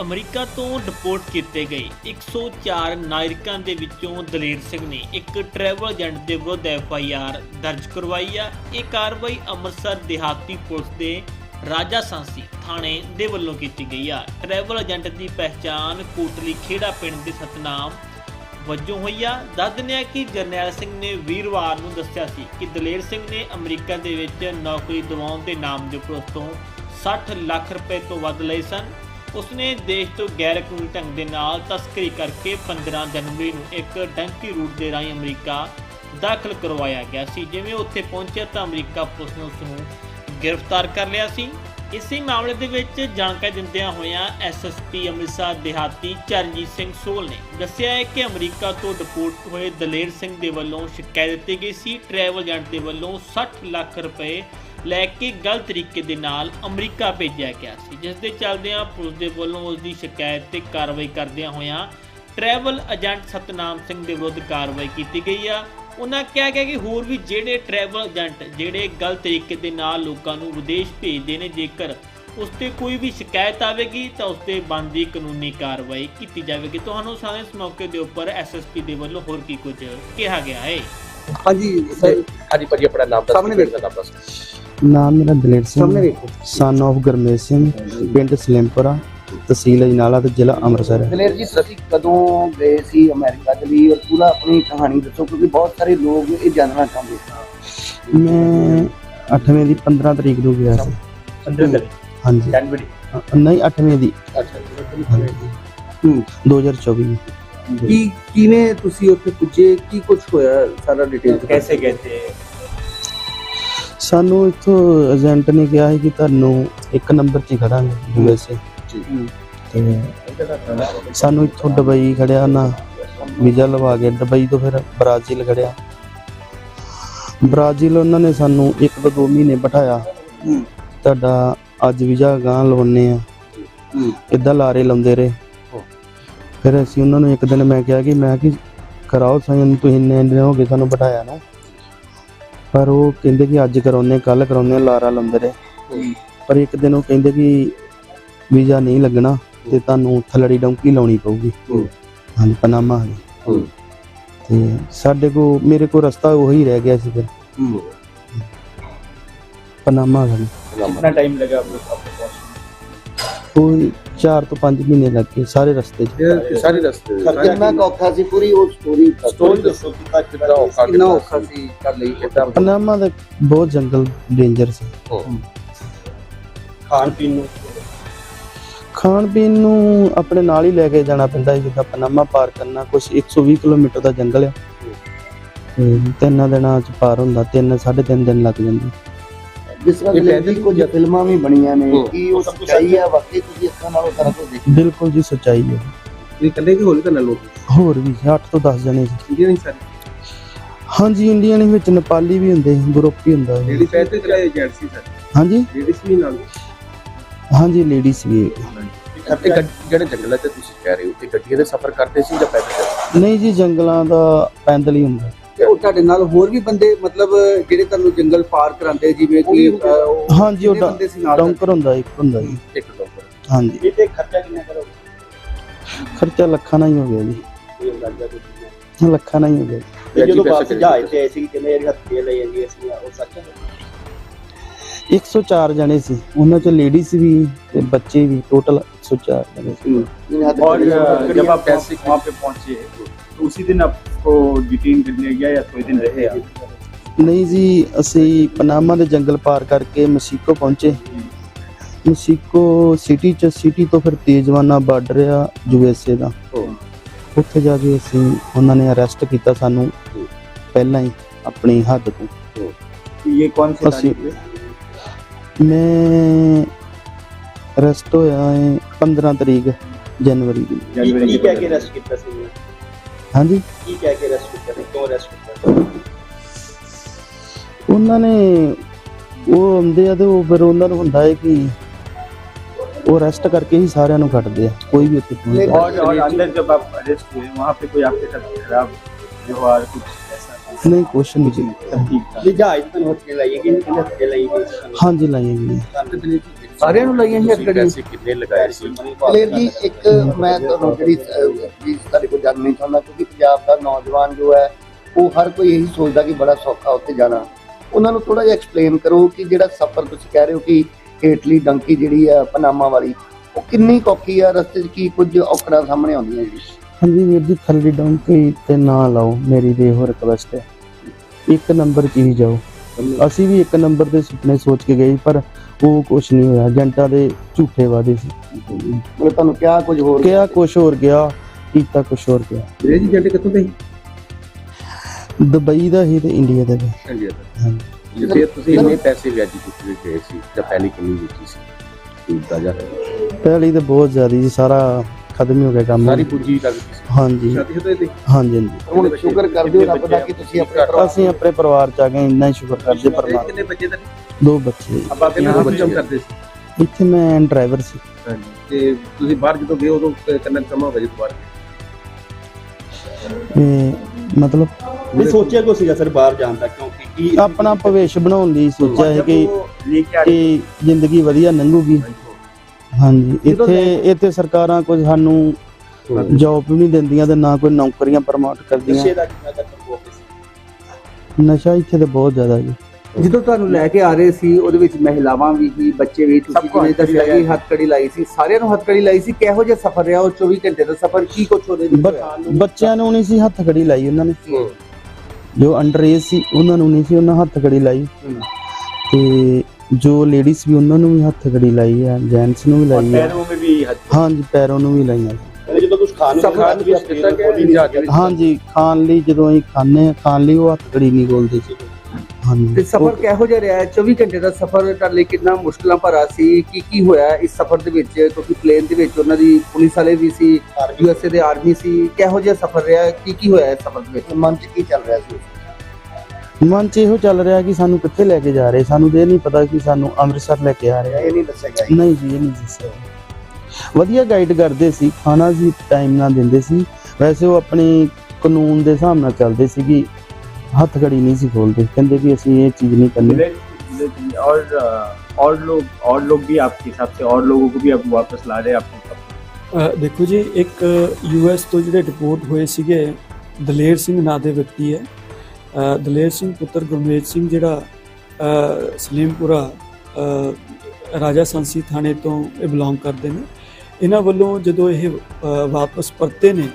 America ਤੋਂ deport ਕੀਤੇ ਗਏ। 104 ਨਾਗਰਿਕਾਂ ਦੇ ਵਿੱਚੋਂ ਦਲੇਰ ਸਿੰਘ ਨੇ ਇੱਕ ਟਰੈਵਲ ਏਜੰਟ ਦੇ ਵਿਰੁੱਧ ਐਫ ਆਈ ਆਰ ਦਰਜ ਕਰਵਾਈ ਆ। ਇਹ ਕਾਰਵਾਈ ਅੰਮ੍ਰਿਤਸਰ ਦਿਹਾਤੀ ਪੁਲਿਸ ਦੇ ਰਾਜਾ ਸਾਂਸੀ ਥਾਣੇ ਦੇ ਵੱਲੋਂ ਕੀਤੀ ਗਈ ਆ। ਟਰੈਵਲ ਏਜੰਟ ਦੀ ਪਹਿਚਾਣ ਕੋਟਲੀ ਖੇੜਾ ਪਿੰਡ ਦੇ ਸਤਨਾਮ ਵਜੋਂ ਹੋਈ ਆ। ਦੱਸ ਦਿੰਦੇ ਆ ਕਿ ਜਰਨੈਲ ਸਿੰਘ ਨੇ ਵੀਰਵਾਰ ਨੂੰ ਦੱਸਿਆ ਸੀ ਕਿ ਦਲੇਰ ਸਿੰਘ ਨੇ ਅਮਰੀਕਾ ਦੇ ਵਿੱਚ ਨੌਕਰੀ ਦਿਵਾਉਣ ਦੇ ਨਾਮ ਦੇ ਉੱਪਰ ਉਸ ਤੋਂ 60 ਲੱਖ ਰੁਪਏ ਤੋਂ ਵੱਧ ਲਏ ਸਨ। ਉਸਨੇ ਦੇਸ਼ ਤੋਂ ਗੈਰ ਕਾਨੂੰਨੀ ਢੰਗ ਦੇ ਨਾਲ ਤਸਕਰੀ ਕਰਕੇ 15 ਜਨਵਰੀ ਨੂੰ ਇੱਕ ਡੰਕੀ ਰੂਟ ਦੇ ਰਾਹੀਂ ਅਮਰੀਕਾ ਦਾਖਲ ਕਰਵਾਇਆ ਗਿਆ ਸੀ। ਜਿਵੇਂ ਉੱਥੇ ਪਹੁੰਚਿਆ ਤਾਂ ਅਮਰੀਕਾ ਪੁਲਿਸ ਨੇ ਉਸ ਨੂੰ ਗ੍ਰਿਫਤਾਰ ਕਰ ਲਿਆ ਸੀ। ਇਸੇ ਮਾਮਲੇ ਦੇ ਵਿੱਚ ਜਾਣਕਾਰੀ ਦਿੰਦਿਆਂ ਹੋਇਆਂ ਐਸਐਸਪੀ ਅੰਮ੍ਰਿਤਸਰ ਦਿਹਾਤੀ ਚਰਨਜੀਤ ਸਿੰਘ ਸੋਲ ਨੇ ਦੱਸਿਆ ਹੈ ਕਿ ਅਮਰੀਕਾ ਤੋਂ ਡਿਪੋਰਟ ਹੋਏ ਦਲੇਰ ਸਿੰਘ ਦੇ ਵੱਲੋਂ ਸ਼ਿਕਾਇਤ ਦਿੱਤੀ ਗਈ ਸੀ। ਟਰੈਵਲ ਏਜੰਟ ਦੇ ਵੱਲੋਂ 60 ਲੱਖ ਰੁਪਏ ਲੈ ਕੇ ਗਲਤ ਤਰੀਕੇ ਦੇ ਨਾਲ ਅਮਰੀਕਾ ਭੇਜਿਆ ਗਿਆ ਸੀ ਜਿਸ ਦੇ ਚੱਲਦਿਆਂ ਪੁਲਿਸ ਦੇ ਵੱਲੋਂ ਉਸ ਦੀ ਸ਼ਿਕਾਇਤ ਤੇ ਕਾਰਵਾਈ ਕਰਦਿਆਂ ਹੋਇਆਂ ਟਰੈਵਲ ਏਜੰਟ ਸਤਨਾਮ ਸਿੰਘ ਦੇ ਵਿਰੁੱਧ ਕਾਰਵਾਈ ਕੀਤੀ ਗਈ ਆ। ਉਹਨਾਂ ਕਿਹਾ ਗਿਆ ਕਿ ਹੋਰ ਵੀ ਜਿਹੜੇ ਟਰੈਵਲ ਏਜੰਟ ਜਿਹੜੇ ਗਲਤ ਤਰੀਕੇ ਦੇ ਨਾਲ ਲੋਕਾਂ ਨੂੰ ਵਿਦੇਸ਼ ਭੇਜਦੇ ਨੇ ਜੇਕਰ ਉਸ ਤੇ ਕੋਈ ਵੀ ਸ਼ਿਕਾਇਤ ਆਵੇਗੀ ਤਾਂ ਉਸ ਤੇ ਬਣਦੀ ਕਾਨੂੰਨੀ ਕਾਰਵਾਈ ਕੀਤੀ ਜਾਵੇਗੀ। ਤੁਹਾਨੂੰ ਸਾਰੇ ਇਸ ਮੌਕੇ ਦੇ ਉੱਪਰ ਐਸਐਸਪੀ ਦੇ ਵੱਲੋਂ ਹੋਰ ਕੀ ਕੁਝ ਕਿਹਾ ਗਿਆ ਹੈ? ਹਾਂਜੀ ਸਰ ਹਾਂਜੀ ਭਾਜੀ ਆਪਣਾ ਨਾਮ ਦੱਸ ਸਾਹਮਣੇ ਪਿੰਡ ਦਾ ਨਾਮ ਦੱਸ। ਨਾਮ ਮੇਰਾ ਦਲੇਰ ਸਿੰਘ ਸਨ ਆਫ ਗਰਮੇਸ਼ ਸਿੰਘ ਪਿੰਡ ਸਲਿੰਪਰਾ ਤਹਿਸੀਲ ਅਜਨਾਲਾ ਤੇ ਜ਼ਿਲ੍ਹਾ ਅੰਮ੍ਰਿਤਸਰ ਹੈ। ਦਲੇਰ ਜੀ ਤੁਸੀਂ ਕਦੋਂ ਗਏ ਸੀ ਅਮਰੀਕਾ ਦੇ ਲਈ? ਔਰ ਪੂਰਾ ਆਪਣੀ ਕਹਾਣੀ ਦੱਸੋ ਕਿਉਂਕਿ ਬਹੁਤ ਸਾਰੇ ਲੋਕ ਇਹ ਜਾਣਨਾ ਚਾਹੁੰਦੇ ਮੈਂ 8ਵੇਂ ਦੀ 15 ਤਰੀਕ ਨੂੰ ਗਿਆ ਸੀ। ਹਾਂਜੀ। ਨਹੀਂ 8ਵੇਂ ਦੀ। ਅੱਛਾ 2024 ਕੀ ਕਿਵੇਂ ਤੁਸੀਂ ਉੱਥੇ ਪੁੱਜੇ? ਕੀ ਕੁਝ ਹੋਇਆ? ਸਾਰਾ ਡਿਟੇਲ ਕੈਸੇ ਗਏ ਸਾਨੂੰ ਇੱਥੋਂ ਏਜੰਟ ਨੇ ਕਿਹਾ ਸੀ ਕਿ ਤੁਹਾਨੂੰ ਇੱਕ ਨੰਬਰ 'ਚ ਹੀ ਖੜਾਂਗੇ ਯੂਐਸਏ ਤੇ ਸਾਨੂੰ ਇੱਥੋਂ ਦੁਬਈ ਖੜਿਆ ਨਾ ਵੀਜ਼ਾ ਲਵਾ ਕੇ ਦੁਬਈ ਤੋਂ ਫਿਰ ਬ੍ਰਾਜ਼ੀਲ ਖੜਿਆ। ਬ੍ਰਾਜ਼ੀਲ ਉਹਨਾਂ ਨੇ ਸਾਨੂੰ ਇੱਕ ਤੋਂ ਦੋ ਮਹੀਨੇ ਬਿਠਾਇਆ। ਤੁਹਾਡਾ ਅੱਜ ਵੀਜ਼ਾ ਗਾਂ ਲਵਾਉਣੇ ਆ ਹੂੰ। ਇਦਾਂ ਲਾਰੇ ਲਾਉਂਦੇ ਰਹੇ। ਫਿਰ ਅਸੀਂ ਉਹਨਾਂ ਨੂੰ ਇੱਕ ਦਿਨ ਮੈਂ ਕਿਹਾ ਕਿ ਮੈਂ ਕਿ ਕਰਾਓ ਸਾਈਨ ਤੁਸੀਂ ਇੰਨੇ ਦਿਨ ਹੋ ਗਏ ਸਾਨੂੰ ਬਿਠਾਇਆ ਨਾ। ਪਰ ਉਹ ਕਹਿੰਦੇ ਕਿ ਅੱਜ ਕਰਾਉਨੇ ਕੱਲ ਕਰਾਉਨੇ ਲਾਰਾ ਲਾਉਂਦੇ ਰਹੇ ਪਰ ਇੱਕ ਦਿਨ ਉਹ ਕਹਿੰਦੇ ਕਿ ਵੀਜ਼ਾ ਨਹੀਂ ਲੱਗਣਾ ਤੇ ਤੁਹਾਨੂੰ ਥਲੜੀ ਡੌਂਕੀ ਲਾਉਣੀ ਪਊਗੀ। ਹਾਂ। ਪਨਾਮਾ ਹਾਂ। ਤੇ ਸਾਡੇ ਕੋ ਮੇਰੇ ਕੋ ਰਸਤਾ ਉਹੀ ਰਹਿ ਗਿਆ ਸੀ ਫਿਰ। ਪਨਾਮਾ ਦਾ ਕਿੰਨਾ ਟਾਈਮ ਲੱਗਾ ਆਪਕੋ ਕੋਈ ਚਾਰ ਤੋਂ ਪੰਜ ਮਹੀਨੇ ਲੱਗ ਗਏ ਸਾਰੇ ਰਸਤੇ 'ਚ। ਸਾਰੇ ਰਸਤੇ ਸਾਰੀ- ਕਿੰਨਾ ਸੀ ਪੂਰੀ ਉਹ ਸਟੋਰੀ ਸਟੋਰੀ ਦੱਸੋ ਕਿੰਨਾ ਕਿੰਨਾ ਔਖਾ ਕਿੰਨਾ ਔਖਾ ਸੀ ਕਰ ਲਈ ਕਿਦਾਂ ਪਨਾਮਾ ਦੇ ਬਹੁਤ ਜੰਗਲ ਡੇਂਜਰ ਸੀ। ਖਾਣ ਪੀਣ ਨੂੰ? ਖਾਣ ਪੀਣ ਨੂੰ ਆਪਣੇ ਨਾਲ ਹੀ ਲੈ ਕੇ ਜਾਣਾ ਪੈਂਦਾ ਸੀ ਜਿੱਦਾਂ ਪਨਾਮਾ ਪਾਰ ਕਰਨਾ ਕੁਝ 120 ਕਿਲੋਮੀਟਰ ਦਾ ਜੰਗਲ ਆ। ਤੇ ਤਿੰਨਾਂ ਦਿਨਾਂ 'ਚ ਪਾਰ ਹੁੰਦਾ ਤਿੰਨ ਸਾਢੇ ਤਿੰਨ ਦਿਨ ਲੱਗ ਜਾਂਦੇ। ਜਿਸ ਤਰ੍ਹਾਂ ਪੈਦਲ- ਕੁਝ ਫਿਲਮਾਂ ਵੀ ਬਣੀਆਂ ਨੇ ਹੂੰ। ਕੀ ਉਹ ਸੱਚਾਈ ਹੈ ਵਾਕਈ ਤੁਸੀਂ ਅੱਖਾਂ ਨਾਲ ਉਹ ਸਾਰਾ ਕੁਝ ਦੇਖਿਆ ਬਿਲਕੁਲ ਜੀ ਸੱਚਾਈ ਹੈ ਇਹ ਕੱਲੇ ਕਿ ਹੋਲੀ ਤਾਂ ਲੋਕ? ਹੋਰ ਵੀ 8 ਤੋਂ 10 ਜਣੇ ਸੀ। ਇੰਡੀਅਨ ਸਾਰੇ? ਹਾਂਜੀ ਇੰਡੀਅਨ ਵਿੱਚ ਨੇਪਾਲੀ ਵੀ ਹੁੰਦੇ ਗਰੁੱਪ ਵੀ ਹੁੰਦਾ ਹੈ। ਪੈਸੇ ਚਲਾਏ ਏਜੰਟ ਸੀ ਸਰ? ਹਾਂਜੀ? ਲੇਡੀਜ਼ ਵੀ ਨਾਲ? ਹਾਂਜੀ ਲੇਡੀਜ਼ ਵੀ। ਇਹ ਜਿਹੜੇ ਜੰਗਲਾਂ ਤੇ ਤੁਸੀਂ ਕਹਿ ਰਹੇ ਹੋ ਇਹ ਗੱਡੀਆਂ ਦੇ ਸਫ਼ਰ ਕਰਦੇ ਸੀ ਜਾਂ ਪੈਦਲ ਨਹੀਂ ਜੀ ਜੰਗਲਾਂ ਦਾ ਪੈਦਲ ਹੀ ਹੁੰਦਾ। ਤੇ ਤੁਹਾਡੇ ਨਾਲ ਹੋਰ ਵੀ ਬੰਦੇ ਮਤਲਬ ਜਿਹੜੇ ਤੁਹਾਨੂੰ ਜੰਗਲ ਪਾਰ ਕਰਾਉਂਦੇ ਜਿਵੇਂ ਕਿ ਹਾਂਜੀ ਉਹ ਬੰਦੇ ਸੀ ਨਾਲ ਡੌਂਕਰ ਹੁੰਦਾ ਇੱਕ ਹੁੰਦਾ ਜੀ। ਇੱਕ ਡੌਂਕਰ। ਹਾਂਜੀ। ਇਹਦੇ ਖਰਚਾ ਕਿੰਨਾ ਕਰੋਗੇ? ਖਰਚਾ ਲੱਖਾਂ ਨਾਲ ਹੀ ਹੋ ਗਿਆ ਜੀ। ਲੱਖਾਂ ਨਾਲ ਹੀ ਹੋ ਗਿਆ ਜਦੋਂ ਵਾਪਸ ਜਾਏ ਤੇ ਐਸੀ ਕਿੰਨੇ ਜਿਹੜੀ ਹੱਥੀਆਂ ਲਈ ਜਾਂਦੀ ਸੀ ਉਹ ਸੱਚ 104 ਜਣੇ ਸੀ। ਉਹਨਾਂ ਚ ਲੇਡੀਜ਼ ਵੀ ਤੇ ਬੱਚੇ ਵੀ ਟੋਟਲ 104 ਜਣੇ ਸੀ। ਔਰ ਜਦ ਆਪ ਟੈਸਟ ਵਹਾਂ ਪੇ ਪਹੁੰਚੇ कैसे- वहाँ पे पहुंचे तो उसी दिन आपको डिटेन कर लिया गया या कोई दिन रहे आप ਨਹੀਂ ਜੀ ਅਸੀਂ ਪਨਾਮਾ ਦੇ ਜੰਗਲ ਪਾਰ ਕਰਕੇ ਮਸੀਕੋ ਪਹੁੰਚੇ ਮਸੀਕੋ ਸਿਟੀ ਚ ਸਿਟੀ ਤੋਂ ਫਿਰ ਤੇਜਵਾਨਾ ਬਾਰਡਰ ਆ ਯੂਐਸਏ ਦਾ ਉੱਥੇ ਜਾ ਕੇ ਅਸੀਂ ਉਹਨਾਂ ਨੇ ਅਰੈਸਟ ਕੀਤਾ ਸਾਨੂੰ ਪਹਿਲਾਂ ਹੀ ਆਪਣੀ ਹੱਦ ਤੋਂ ये कौन सी अस्सी। तारीख पे ਮੈਂ ਅਰੈਸਟ ਹੋਇਆ ਹੈ 15 ਤਰੀਕ ਜਨਵਰੀ ਦੀ जनवरी ਕੀ के ਕਹਿ ਕੇ पंद्रह ਅਰੈਸਟ ਕੀਤਾ ਸੀ ਹਾਂਜੀ ਕੀ ਕਹਿ ਕੇ ਅਰੈਸਟ ਕੀਤਾ ਸੀ ਕਿਉਂ ਅਰੈਸਟ ਕੀਤਾ ਉਹਨਾਂ ਨੇ ਉਹ ਆਉਂਦੇ ਆ ਤੇ ਉਹ ਫਿਰ ਉਹਨਾਂ ਨੂੰ ਹੁੰਦਾ ਹੈ ਕਿ ਉਹ ਅਰੈਸਟ ਕਰਕੇ ਹੀ ਸਾਰਿਆਂ ਨੂੰ ਕੱਢਦੇ ਆ ਕੋਈ ਵੀ ਉੱਥੇ ਪੁੱਛਦਾ और और अंदर जब आप अरेस्ट हुए वहाँ पे कोई आपके साथ खराब व्यवहार कुछ ऐसा ਨਹੀਂ ਕੁਛ ਨਹੀਂ ਜੀ सब ठीक था ਜੀ ਜਹਾਜ਼ ਤੋਂ ਹੱਥੇ ਲਾਈਏ ਕਿ ਕਿੰਨੇ ਹੱਥੇ ਲਾਈਏ ਹਾਂਜੀ ਲਾਈਏ ਜੀ ਸਾਨੂੰ ਤੇ ਸਾਰਿਆਂ ਨੂੰ ਲਾਈਆਂ ਸੀ ਗੱਡੀ ਪੈਸੇ ਕਿੰਨੇ ਲਗਾਏ ਸੀ? ਕਲੀਅਰ ਜੀ ਇੱਕ ਮੈਂ ਤੁਹਾਨੂੰ ਜਿਹੜੀ ਵੀ ਤੁਹਾਡੇ ਕੋਲ ਜਾਣਨੀ ਚਾਹੁੰਦਾ ਕਿਉਂਕਿ ਪੰਜਾਬ ਦਾ ਨੌਜਵਾਨ ਜੋ ਹੈ ਉਹ ਹਰ ਕੋਈ ਇਹੀ ਸੋਚਦਾ ਕਿ ਬੜਾ ਸੌਖਾ ਉੱਥੇ ਜਾਣਾ। ਉਹਨਾਂ ਨੂੰ ਥੋੜਾ ਜਿਹਾ ਐਕਸਪਲੇਨ ਕਰੋ ਕਿ ਜਿਹੜਾ ਸਫ਼ਰ ਤੁਸੀਂ ਕਹਿ ਰਹੇ ਹੋ ਕਿ ਹੇਠਲੀ ਡੰਕੀ ਜਿਹੜੀ ਆ ਪਨਾਮਾ ਵਾਲੀ ਉਹ ਕਿੰਨੀ ਕੌਕੀ ਆ ਰਸਤੇ 'ਚ ਕੀ ਕੁਝ ਔਕੜਾਂ ਸਾਹਮਣੇ ਆਉਂਦੀਆਂ ਜੀ? ਹਾਂਜੀ ਵੀਰ ਜੀ ਥੱਲੇ ਡੌਂਕੀ ਤੇ ਨਾ ਲਾਓ ਮੇਰੀ ਤੇ ਇਹੋ ਰਿਕਵੈਸਟ ਹੈ। ਇੱਕ ਨੰਬਰ 'ਚ ਹੀ ਜਾਓ। ਅਸੀਂ ਵੀ ਇੱਕ ਨੰਬਰ ਦੇ ਸੁਪਨੇ ਸੋਚ ਕੇ ਗਏ ਪਰ ਉਹ ਕੁਝ ਨਹੀਂ ਹੋਇਆ। ਏਜੰਟਾਂ ਦੇ ਝੂਠੇ ਵਾਅਦੇ ਸੀ। ਮਤਲਬ ਤੁਹਾਨੂੰ ਕਿਹਾ ਕੁਝ ਹੋਰ? ਕਿਹਾ ਕੁਝ ਹੋਰ ਗਿਆ ਕੀਤਾ ਕੁਝ ਹੋਰ ਗਿਆ। ਇਹ ਜੀ ਜੰਟ ਕਿੱਥੋਂ ਦੇ? ਦੁਬਈ ਦਾ ਹੀ ਤੇ ਇੰਡੀਆ ਦਾ ਵੀ। ਇੰਡੀਆ ਦਾ। ਹਾਂਜੀ। ਜੇ ਤੁਸੀਂ ਇੰਨੇ ਪੈਸੇ ਵਿਆਜੀ ਚੁੱਕੇ ਗਏ ਸੀ ਤਾਂ ਪਹਿਲੀ ਕਿੰਨੀ ਵੇਚੀ ਸੀ? ਹੈ? ਪਹਿਲੀ ਤਾਂ ਬਹੁਤ ਜ਼ਿਆਦਾ ਜੀ ਸਾਰਾ ਖਤਮ ਹੀ ਹੋ ਗਿਆ ਕੰਮ। ਸਾਰੀ ਪੂੰਜੀ ਲੱਗਦੀ ਸੀ। ਹਾਂਜੀ। ਸ਼ਾਦੀ ਹੋਤੇ ਤੇ ਹਾਂਜੀ ਹਾਂਜੀ। ਹੁਣ ਸ਼ੁਕਰ ਕਰਦੇ ਹੋ ਰੱਬ ਦਾ ਕਿ ਤੁਸੀਂ ਆਪਣੇ ਪਰਿਵਾਰ ਅਸੀਂ ਆਪਣੇ ਪਰਿਵਾਰ ਚ ਆ ਗਏ ਇੰਨਾ ਹੀ ਸ਼ੁਕਰ ਕਰਦੇ ਪਰਮਾਤਮਾ ਕਿੰਨੇ ਬੱਚੇ ਦਾ ਦੋ ਬੱਚੇ। ਅੱਬਾ ਕਿੰਨਾ ਕੰਮ ਕਰਦੇ ਸੀ। ਇੱਥੇ ਮੈਂ ਡਰਾਈਵਰ ਸੀ। ਹਾਂਜੀ ਤੇ ਤੁਸੀਂ ਬਾਹਰ ਜਦੋਂ ਗਏ ਉਦੋਂ ਕਿੰਨਾ ਸਮਾਂ ਹੋ ਗਿਆ ਜਦੋਂ ਬਾਹਰ ਤੇ ਮਤਲਬ ਨਹੀਂ ਸੋਚਿਆ ਕੋ ਸੀਗਾ ਸਰ ਬਾਹਰ ਜਾਣ ਦਾ? ਕਿਉਂਕਿ ਕੀ ਆਪਣਾ ਭਵਿੱਖ ਬਣਾਉਣ ਦੀ ਸੋਚਿਆ ਹੈ ਕਿ ਜ਼ਿੰਦਗੀ ਵਧੀਆ ਲੰਘੂਗੀ। ਹਾਂਜੀ ਇੱਥੇ ਇੱਥੇ ਸਰਕਾਰਾਂ ਕੁਝ ਸਾਨੂੰ ਜੌਬ ਵੀ ਨਹੀਂ ਦਿੰਦੀਆਂ ਤੇ ਨਾ ਕੋਈ ਨੌਕਰੀਆਂ ਪ੍ਰਮੋਟ ਕਰਦੀਆਂ। ਨਸ਼ੇ ਦਾ ਕਿੰਨਾ ਤੱਕ ਪ੍ਰਕੋਪ ਸੀ? ਨਸ਼ਾ ਇੱਥੇ ਤੇ ਬਹੁਤ ਜ਼ਿਆਦਾ ਜੀ। ਜਦੋਂ ਤੁਹਾਨੂੰ ਲੈ ਕੇ ਆ ਰਹੇ ਸੀ ਉਹਦੇ ਵਿੱਚ ਮਹਿਲਾਵਾਂ ਵੀ ਸੀ ਬੱਚੇ ਵੀ ਤੁਸੀਂ ਕੋ ਜਿਵੇਂ ਹੱਥਕੜੀ ਦੱਸਿਆ ਕਿ ਹੱਥਕੜੀ ਲਾਈ ਸੀ ਸਾਰਿਆਂ ਨੂੰ ਹੱਥਕੜੀ ਲਾਈ ਸੀ ਕਿਹੋ ਜਿਹਾ ਸਫ਼ਰ ਰਿਹਾ ਉਹ 24 ਘੰਟੇ ਦਾ ਸਫ਼ਰ ਕੀ ਕੁਛ ਉਹਦੇ ਵਿੱਚ? ਬੱਚਿਆਂ ਨੂੰ ਨਹੀਂ ਸੀ ਹੱਥ ਖੜੀ ਲਾਈ ਉਹਨਾਂ ਨੇ। ਜੋ ਅੰਡਰ ਏਜ ਸੀ ਉਹਨਾਂ ਨੂੰ ਨਹੀਂ ਸੀ ਉਹਨਾਂ ਹੱਥ ਖੜੀ ਲਾਈ ਤੇ ਜੋ ਲੇਡੀਜ਼ ਵੀ ਉਹਨਾਂ ਨੂੰ ਵੀ ਹੱਥ ਖੜੀ ਲਾਈ ਹੈ ਜੈਂਟਸ ਨੂੰ ਵੀ और ਲਾਈ ਹੈ पैरों में भी हद ਹਾਂਜੀ ਪੈਰੋਂ ਨੂੰ ਵੀ ਲਾਈਆਂ ਸੀ जो तो कुछ खाने ਸਭ ਖਾਣ ਵੀ ਦਿੱਤਾ ਕਿ ਜਹਾਜ਼ ਵਿੱਚ ਹਾਂਜੀ ਖਾਣ ਲਈ ਜਦੋਂ ਅਸੀਂ ਖਾਣੇ ਖਾਣ ਲਈ ਉਹ ਹੱਥ ਖੜੀ ਨਹੀਂ ਬੋਲਦੇ ਸੀ ਹਾਂਜੀ ਤੇ ਸਫ਼ਰ ਕਿਹੋ ਜਿਹਾ ਰਿਹਾ 24 ਘੰਟੇ ਦਾ ਸਫ਼ਰ ਤੁਹਾਡੇ ਲਈ ਕਿੰਨਾ ਮੁਸ਼ਕਲਾਂ ਭਰਾ ਸੀ ਕੀ ਕੀ ਹੋਇਆ ਇਸ ਸਫ਼ਰ ਦੇ ਵਿੱਚ ਕਿਉਂਕਿ ਪਲੇਨ ਦੇ ਵਿੱਚ ਉਹਨਾਂ ਦੀ ਪੁਲਿਸ ਵਾਲੇ ਵੀ ਸੀ ਯੂਐਸਏ ਦੇ ਆਰਮੀ ਸੀ ਕਿਹੋ ਜਿਹਾ ਸਫ਼ਰ ਰਿਹਾ ਕੀ ਕੀ ਹੋਇਆ ਇਸ ਸਫ਼ਰ ਦੇ ਵਿੱਚ ਮਨ 'ਚ ਕੀ ਚੱਲ ਰਿਹਾ ਸੀ ਮਨ 'ਚ ਇਹੋ ਚੱਲ ਰਿਹਾ ਕਿ ਸਾਨੂੰ ਕਿੱਥੇ ਲੈ ਕੇ ਜਾ ਰਹੇ ਸਾਨੂੰ ਤੇ ਇਹ ਨਹੀਂ ਪਤਾ ਕਿ ਸਾਨੂੰ ਅੰਮ੍ਰਿਤਸਰ ਲੈ ਕੇ ਆ ਰਹੇ ਆ। ਇਹ ਨਹੀਂ ਦੱਸਿਆ ਗਿਆ ਨਹੀਂ ਜੀ ਇਹ ਨਹੀਂ ਦੱਸਿਆ ਵਧੀਆ ਗਾਈਡ ਕਰਦੇ ਸੀ ਖਾਣਾ ਵੀ ਟਾਈਮ ਨਾਲ ਦਿੰਦੇ ਸੀ ਵੈਸੇ ਉਹ ਆਪਣੀ ਕਾਨੂੰਨ ਦੇ ਹਿਸਾਬ ਨਾਲ ਚੱਲਦੇ ਸੀ ਕਿ ਹੱਥ ਘੜੀ ਨਹੀਂ ਸੀ ਖੋਲਦੇ ਕਹਿੰਦੇ ਵੀ ਅਸੀਂ ਇਹ ਚੀਜ਼ ਨਹੀਂ ਕਰਨੀ ले- ले- और अ, और लोग और लोग भी आपके हिसाब से और लोगों को भी अब वापस ला रहे हैं आपके पास ਅ, ਦੇਖੋ ਜੀ ਇੱਕ ਯੂਐਸ ਤੋਂ ਜਿਹੜੇ ਰਿਪੋਰਟ ਹੋਏ ਸੀਗੇ ਦਲੇਰ ਸਿੰਘ ਨਾਂ ਦੇ ਵਿਅਕਤੀ ਹੈ ਅ, ਦਲੇਰ ਸਿੰਘ, ਪੁੱਤਰ ਗੁਰਮੇਜ ਸਿੰਘ ਜਿਹੜਾ ਸਲੀਮਪੁਰਾ ਰਾਜਾ ਸੰਸੀ ਥਾਣੇ ਤੋਂ ਇਹ ਬਿਲੋਂਗ ਕਰਦੇ ਨੇ। ਇਹਨਾਂ ਵੱਲੋਂ ਜਦੋਂ ਇਹ ਵਾਪਸ ਪਰਤੇ ਨੇ,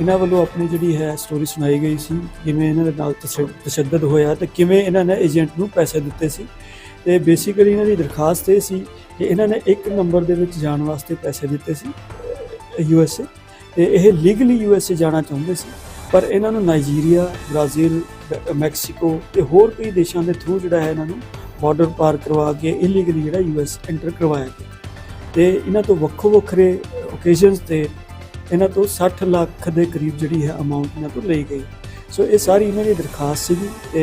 ਇਹਨਾਂ ਵੱਲੋਂ ਆਪਣੀ ਜਿਹੜੀ ਹੈ ਸਟੋਰੀ ਸੁਣਾਈ ਗਈ ਸੀ, ਕਿਵੇਂ ਇਹਨਾਂ ਦੇ ਨਾਲ ਤਸ਼ੱਦ- ਤਸ਼ੱਦਦ ਹੋਇਆ ਤੇ ਕਿਵੇਂ ਇਹਨਾਂ ਨੇ ਏਜੰਟ ਨੂੰ ਪੈਸੇ ਦਿੱਤੇ ਸੀ। ਤੇ ਬੇਸਿਕਲੀ ਇਹਨਾਂ ਦੀ ਦਰਖਾਸਤ ਇਹ ਸੀ ਕਿ ਇਹਨਾਂ ਨੇ ਇੱਕ ਨੰਬਰ ਦੇ ਵਿੱਚ ਜਾਣ ਵਾਸਤੇ ਪੈਸੇ ਦਿੱਤੇ ਸੀ ਯੂ ਐਸ ਏ ਤੇ ਇਹ ਲੀਗਲੀ ਯੂ ਐਸ ਏ ਜਾਣਾ ਚਾਹੁੰਦੇ ਸੀ। ਪਰ ਇਹਨਾਂ ਨੂੰ ਨਾਈਜੀਰੀਆ, ਬ੍ਰਾਜ਼ੀਲ ਮੈਕਸੀਕੋ ਤੇ ਹੋਰ ਕਈ ਦੇਸ਼ਾਂ ਦੇ ਥਰੂ ਜਿਹੜਾ ਹੈ ਇਹਨਾਂ ਨੂੰ ਬਾਰਡਰ ਪਾਰ ਕਰਵਾ ਕੇ ਇਲੀਗਲੀ ਜਿਹੜਾ ਯੂ ਐਸ ਐਂਟਰ ਕਰਵਾਇਆ ਗਿਆ। ਤੇ ਇਹਨਾਂ ਤੋਂ ਵੱਖੋ ਵੱਖਰੇ ਓਕੇਜ਼ਨਸ ਤੇ ਇਹਨਾਂ ਤੋਂ 60 ਲੱਖ ਦੇ ਕਰੀਬ ਜਿਹੜੀ ਹੈ ਅਮਾਉਂਟ ਇਹਨਾਂ ਤੋਂ ਲਈ ਗਈ। ਸੋ ਇਹ ਸਾਰੀ ਇਹਨਾਂ ਦੀ ਦਰਖਾਸਤ ਸੀਗੀ ਤੇ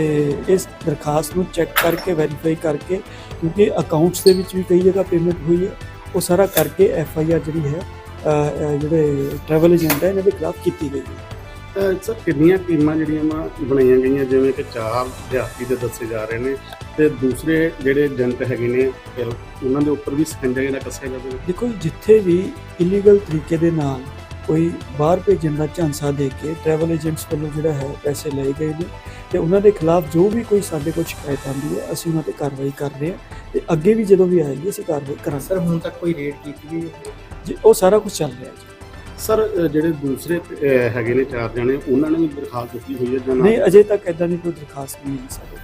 ਇਸ ਦਰਖਾਸਤ ਨੂੰ ਚੈੱਕ ਕਰਕੇ ਵੈਰੀਫਾਈ ਕਰਕੇ, ਕਿਉਂਕਿ ਅਕਾਊਂਟਸ ਦੇ ਵਿੱਚ ਵੀ ਕਈ ਜਗ੍ਹਾ ਪੇਮੈਂਟ ਹੋਈ ਹੈ, ਉਹ ਸਾਰਾ ਕਰਕੇ ਐਫ ਆਈ ਆਰ ਜਿਹੜੀ ਹੈ ਜਿਹੜੇ ਟਰੈਵਲ ਏਜੰਟ ਹੈ, ਇਹਨਾਂ ਦੇ ਖਿਲਾਫ ਕੀਤੀ ਗਈ ਹੈ। ਸਰ ਕਿੰਨੀਆਂ ਟੀਮਾਂ ਜਿਹੜੀਆਂ ਵਾ ਬਣਾਈਆਂ ਗਈਆਂ? ਜਿਵੇਂ ਕਿ ਚਾਰ ਦਿਹਾਤੀ ਦੇ ਦੱਸੇ ਜਾ ਰਹੇ ਨੇ ਤੇ ਦੂਸਰੇ ਜਿਹੜੇ ਏਜੰਟ ਹੈਗੇ ਨੇ ਉਹਨਾਂ ਦੇ ਉੱਪਰ ਵੀ ਸਕੰਜਾ ਜਿਹੜਾ ਕੱਸਿਆ ਜਾਵੇ ਦੇਖੋ ਜਿੱਥੇ ਵੀ ਇਲੀਗਲ ਤਰੀਕੇ ਦੇ ਨਾਲ ਕੋਈ ਬਾਹਰ ਭੇਜਣ ਦਾ ਝਾਂਸਾ ਦੇ ਕੇ ਟਰੈਵਲ ਏਜੰਟਸ ਵੱਲੋਂ ਜਿਹੜਾ ਹੈ ਪੈਸੇ ਲਏ ਗਏ ਨੇ ਤੇ ਉਹਨਾਂ ਦੇ ਖਿਲਾਫ ਜੋ ਵੀ ਕੋਈ ਸਾਡੇ ਕੋਲ ਸ਼ਿਕਾਇਤ ਆਉਂਦੀ ਹੈ ਅਸੀਂ ਉਹਨਾਂ ਤੇ ਕਾਰਵਾਈ ਕਰ ਰਹੇ ਹਾਂ ਤੇ ਅੱਗੇ ਵੀ ਜਦੋਂ ਵੀ ਆਏਗੀ ਅਸੀਂ ਕਾਰਵਾਈ ਕਰਾਂਗੇ। सर ਹੁਣ ਤੱਕ ਕੋਈ ਰੇਡ ਕੀਤੀ ਗਈ ਜੀ ਉਹ ਸਾਰਾ ਕੁਝ ਚੱਲ ਰਿਹਾ ਜੀ। ਸਰ ਜਿਹੜੇ ਦੂਸਰੇ ਹੈਗੇ ਨੇ ਚਾਰ ਜਣੇ ਉਹਨਾਂ ਨੇ ਵੀ ਦਰਖਾਸਤ ਦਿੱਤੀ ਹੋਈ ਹੈ ਜਾਂ ਨਾ ਨਹੀਂ ਅਜੇ ਤੱਕ ਐਦਾਂ ਦੀ ਕੋਈ ਦਰਖਾਸਤ ਨਹੀਂ ਹੈ ਸਾਡੇ ਕੋਲ।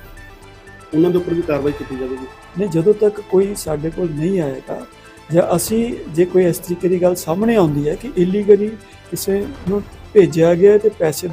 ਉਹਨਾਂ ਦੇ ਉੱਪਰ ਵੀ ਕਾਰਵਾਈ ਕੀਤੀ ਜਾਵੇਗੀ ਨਹੀਂ ਜਦੋਂ ਤੱਕ ਕੋਈ ਸਾਡੇ ਕੋਲ ਨਹੀਂ ਆਏਗਾ ਜਾਂ ਅਸੀਂ ਜੇ ਕੋਈ ਇਸ ਤਰੀਕੇ ਦੀ ਗੱਲ ਸਾਹਮਣੇ ਆਉਂਦੀ ਹੈ ਕਿ ਇਲੀਗਲੀ ਕਿਸੇ ਨੂੰ ਭੇਜਿਆ ਗਿਆ ਤੇ ਪੈਸੇ